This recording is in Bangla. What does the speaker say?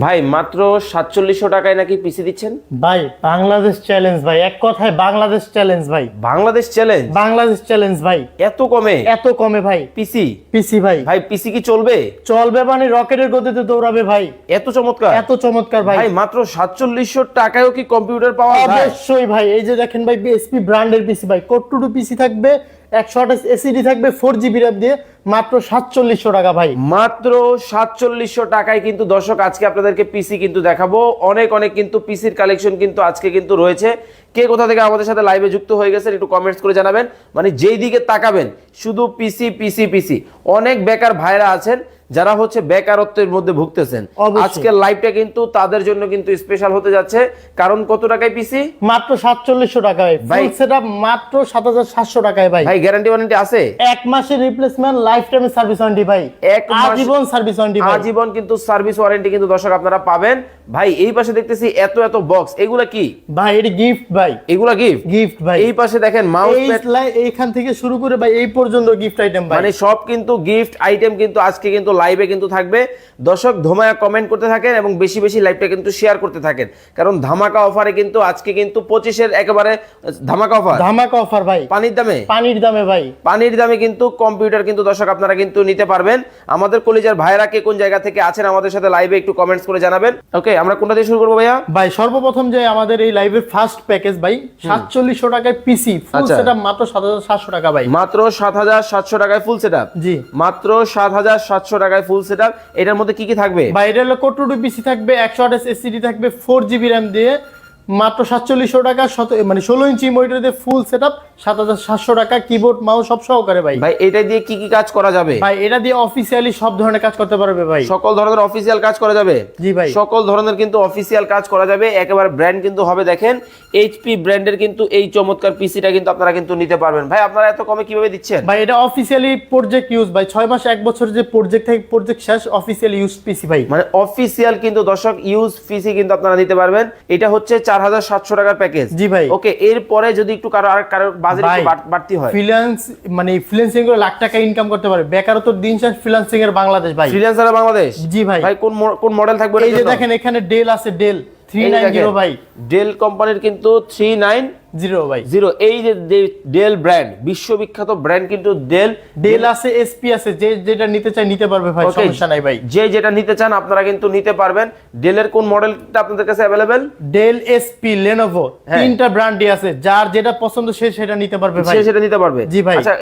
ভাই মাত্র সাতচল্লিশশো টাকায় নাকি পিসি দিচ্ছেন? ভাই বাংলাদেশ চ্যালেঞ্জ ভাই। এক কথায় বাংলাদেশ চ্যালেঞ্জ ভাই। বাংলাদেশ চ্যালেঞ্জ বাংলাদেশ চ্যালেঞ্জ ভাই। এত কমে? এত কমে ভাই। পিসি পিসি ভাই। ভাই পিসি কি চলবে? চলবে মানে রকেটের গতিতে দৌড়াবে ভাই। এত চমৎকার। এত চমৎকার ভাই। ভাই মাত্র সাতচল্লিশশো টাকায়ও কি কম্পিউটার পাওয়া অবশ্যই ভাই। এই যে দেখেন ভাই বিএসপি ব্র্যান্ডের পিসি ভাই কোড টু টু পিসি থাকবে? একশো আঠাশ এসিডি থাকবে ফোর জিবি র্যাম দিয়ে, মাত্র সাতচল্লিশশো টাকা ভাই। মাত্র সাতচল্লিশশো টাকায় কিন্তু দর্শক, আজকে আপনাদেরকে পিসি কিন্তু দেখাবো। অনেক অনেক কিন্তু পিসির কালেকশন কিন্তু আজকে কিন্তু রয়েছে। কে কোথা থেকে আমাদের সাথে লাইভে যুক্ত হয়ে গেছেন একটু কমেন্টস করে জানাবেন। মানে যেই দিকে তাকাবেন শুধু পিসি পিসি পিসি অনেক বেকার ভাইরা আছেন যারা হচ্ছে বেকারত্বের মধ্যে ভুগতেছেন। আজকের লাইভটা কিন্তু তাদের জন্য কিন্তু স্পেশাল হতে যাচ্ছে। কারণ কত টাকায় পিসি মাত্র সাতচল্লিশশো টাকায়। ভাই সেটা মাত্র সাত হাজার সাতশো টাকায় ভাই। ভাই গ্যারান্টি ওয়ারেন্টি আছে? এক মাসের রিপ্লেসমেন্ট লাইফ টাইমের সার্ভিস ওয়ারেন্টি ভাই। এক আজীবন সার্ভিস ওয়ারেন্টি আজীবন কিন্তু সার্ভিস ওয়ারেন্টি কিন্তু দর্শক আপনারা পাবেন। ভাই এই পাশে দেখতেছি এত এত বক্স এগুলা কি? ভাই এটি গিফট ভাই। এগুলা গিফট গিফট ভাই। এই পাশে দেখেন মাউস প্যাড এইখান থেকে শুরু করে ভাই এই পর্যন্ত গিফট আইটেম ভাই। মানে সব কিন্তু গিফট আইটেম কিন্তু আজকে কিন্তু লাইভে কিন্তু থাকবে। দর্শক ধমায়া কমেন্ট করতে থাকেন এবং বেশি বেশি লাইভটা কিন্তু শেয়ার করতে থাকেন। কারণ ধামাকা অফারে কিন্তু আজকে কিন্তু পঁচিশের একেবারে ধামাকা অফার ধামাকা অফার ভাই। পানির দামে? পানির দামে ভাই। পানির দামে কিন্তু কম্পিউটার কিন্তু দর্শক আপনারা কিন্তু নিতে পারবেন। আমাদের কলেজের ভাইরা কে কোন জায়গা থেকে আছেন আমাদের সাথে লাইভে একটু কমেন্টস করে জানাবেন। ওকে আমরা কোনটা দিয়ে শুরু করব ভাইয়া? ভাই সর্বপ্রথম যে আমাদের এই লাইভের ফার্স্ট প্যাকেজ ভাই সাতচল্লিশশো টাকায় পিসি ফুল সেটআপ মাত্র সাত হাজার সাতশো টাকা ভাই। মাত্র সাত হাজার সাতশো টাকায় ফুল সেটআপ জি। মাত্র সাত হাজার সাতশো টাকায় ফুল সেটআপ এটার মধ্যে কি কি থাকবে? ভাই এটা হলো টু পিসি থাকবে একশো আঠাশ এসিডি থাকবে ফোর জিবি র্যাম দিয়ে মাত্র সাতচল্লিশশো টাকা মানে ষোলো ইঞ্চি মনিটর দিয়ে ফুল সেট আপ সাত হাজার সাতশো টাকা কিবোর্ড মাউস সব সহকারে ভাই। ভাই এটা দিয়ে কি কি কাজ করা যাবে? ভাই এটা দিয়ে অফিসিয়ালি সব ধরনের কাজ করতে পারবে ভাই। সকল ধরনের অফিসিয়াল কাজ করা যাবে? জি ভাই। সকল ধরনের কিন্তু অফিসিয়াল কাজ করা যাবে। একেবারে ব্র্যান্ড কিন্তু হবে দেখেন। এইচপি ব্র্যান্ডের কিন্তু এই চমৎকার পিসিটা কিন্তু আপনারা কিন্তু নিতে পারবেন। ভাই আপনারা এত কমে কীভাবে দিচ্ছেন? ভাই এটা অফিসিয়ালি প্রজেক্ট ইউজ ভাই। ছয় মাস এক বছর যে প্রজেক্ট থেকে প্রজেক্ট শেষ অফিসিয়াল ইউজ পিসি ভাই। মানে অফিসিয়াল কিন্তু দর্শক ইউজ পিসি কিন্তু আপনারা নিতে পারবেন। এটা হচ্ছে চার হাজার সাতশো টাকার প্যাকেজ জি ভাই। ওকে এরপরে যদি একটু কারও আর কারও বাজেট বাড়তি হয়। ফ্রিল্যান্স মানে ফ্রিল্যান্সিং করে লাখ টাকা ইনকাম করতে পারে। বেকারত্ব দিন শেষ ফ্রিল্যান্সিং এর বাংলাদেশ ভাই। ফ্রিল্যান্সার বাংলাদেশ? জি ভাই। ভাই কোন কোন মডেল থাকবে এই যে দেখেন এখানে ডেল আছে ডেল থ্রি এই যে নাইন দেখেন, জিরো ভাই ডেল কোম্পানির কিন্তু থ্রি নাইন জিরো ভাই জিরো এই যে ডেল ব্র্যান্ড বিশ্ববিখ্যাত ব্র্যান্ড কিন্তু ডেল ডেল আছে এসপি আছে যে যেটা নিতে চাই নিতে পারবে ভাই সমস্যা নাই ভাই। যে যেটা নিতে চান আপনারা কিন্তু নিতে পারবেন। ডেলের কোন মডেলটা আপনাদের কাছে অ্যাভেলেবেল ডেল এসপি লেনোভো। তিনটা ব্র্যান্ডই আছে যার যেটা পছন্দ সে সেটা নিতে পারবে ভাই। সে সেটা নিতে পারবে। জি ভাই। আচ্ছা